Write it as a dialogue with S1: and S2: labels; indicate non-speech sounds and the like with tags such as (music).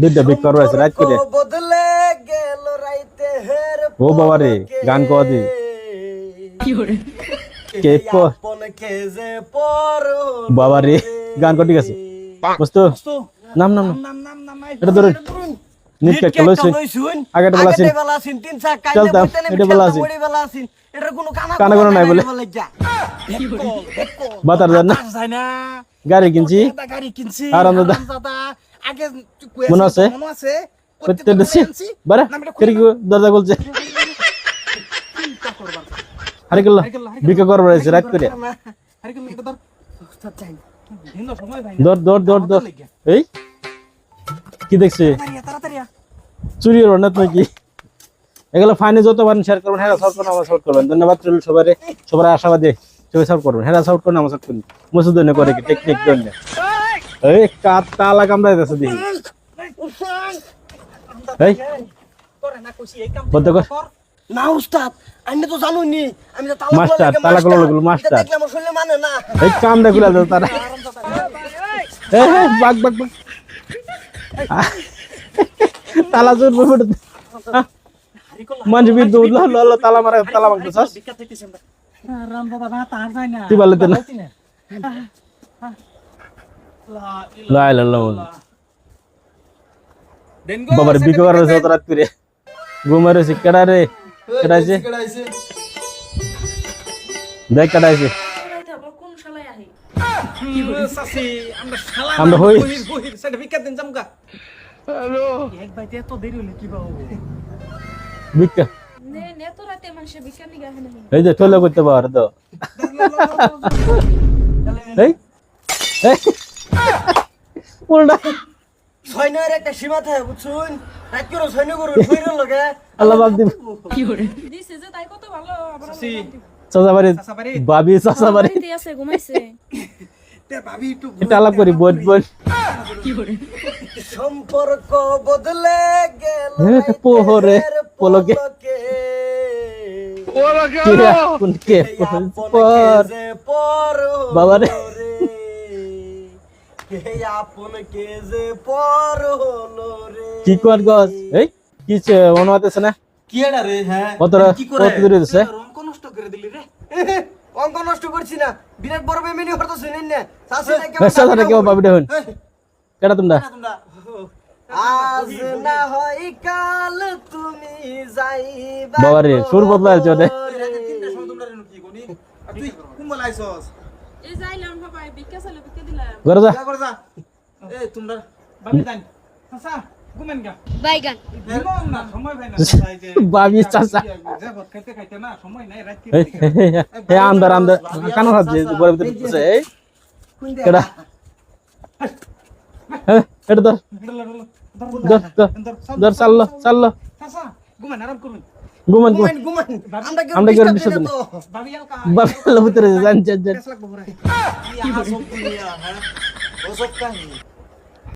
S1: দুইটা বিক করব রাত করে?
S2: বদলে গেল রাইতে হের
S1: ও বাবা রে, গান কওয়া দি। কে প-
S2: আপনকে যে পর
S1: বাবা রে গান কটি গেছে বুঝতো নাম নাম নাম।
S2: নাম নাম নাম
S1: এটা ধরুন। নিট কে আগেটা বেলা আছেন।
S2: বেলা আছেন তিন কাইলে
S1: এটা
S2: এটার কোনো কানা
S1: কানা কোনো নাই বলে। বাতার দেন না। গাড়ি কিনছি।
S2: গাড়ি কিনছি।
S1: আরামদাদা।
S2: আগে
S1: মনে আছে?
S2: মনে আছে
S1: করতে দিছি। বারে দরজা খুলছে। আরে গেল বিকে করব আছে রাত করে। দর দর দর দর। এই কি দেখছে? চুরি হলো না কি এগুলো ফাইনে যত পারেন শেয়ার করবেন হ্যাঁ সাউট করুন আমার সাউট করবেন। ধন্যবাদ রইল সবাই সবার আশাবাদী। সবাই সাউট করবেন। হ্যাঁ সাউট করুন আমার সাউট করুন মুসুদ করে কি? টেকনিক জন্য এই কাত তালা কামড়াই দিছে দেখি। এই। বন্ধ কর।
S2: না উস্তাদ আমি তো জানো নি আমি তো তালা
S1: মাস্টার, তালা
S2: মাস্টার।
S1: লাগল, মাস্টার।
S2: দেখলে আমার শরীরে মানে না।
S1: এই কামড়া গুলা দাও তারা। এই এই, বাগ বাগ বাগ তালা জোর বড় মানুষ বিদ্যুৎ উঠল হলো হলো তালা মারা তালা মারতে চাস। তুই বলে তো না। লাই লাই লাই বাবার বিকে করার যত রাত করে। ঘুমার হয়েছে কেডা রে? কেডাইছে? দেখ কেডাইছে।
S3: কোন শালায় আহি
S1: আমরা হই। ভিক্ষা।
S3: নে নে তো রাতে মানুষে বিজ্ঞানী গাহে নাহি
S1: এই যে ঠোলে করতে পার তো। এই? এই
S2: সৈন্যের একটা সীমা থাকে বুঝছুন? রাত সৈন্য করুন সৈন্যের লগে।
S1: আল্লাহ বাপ দিব।
S3: দিছে যে তাই কত ভালো আবার
S1: বাবি চাচা
S3: আছে ঘুমাইছে।
S1: এটা আলাপ করি বোন বোন
S2: সম্পর্ক বদলে গেল
S1: পোহরে, পলকে। পর? বাবা রে।
S2: রে। যে পর হলো রে?
S1: কি কর গছ? এই কি মনে হতেছে না?
S2: কি এটা রে হ্যাঁ?
S1: কতটা কত দূরে দিছে?
S2: অঙ্ক নষ্ট করে দিলি রে। অঙ্ক নষ্ট করছি না। বিরাট বড় বেমিনি হতো শুনেন না। কেমন
S1: রে কেউ বাবি দেখুন। কেডা তোমরা?
S2: আজ না হয় কাল তুমি যাইবা
S1: বাবা রে। সুর বদলাইছে ওরে
S3: এই যাইলাম বাবা বিজ্ঞা চালে বিজ্ঞা দিলাম
S1: ঘরে যা।
S4: বাইগান। (laughs)
S1: বাবি চাচা এই আন্দার আন্দার কান হাত যে ঘরের ভিতরে ঢুকছে এই। কেডা? এটা ধর। ধর ধর ধর চাললো চাললো। ঘুমান ঘুমান
S2: গুমান গুমান আমরা কি
S1: আমরা কি ওর
S2: ডিস্টার্ব
S1: বাবিয়াল ভিতরে যান যান যান।
S2: কি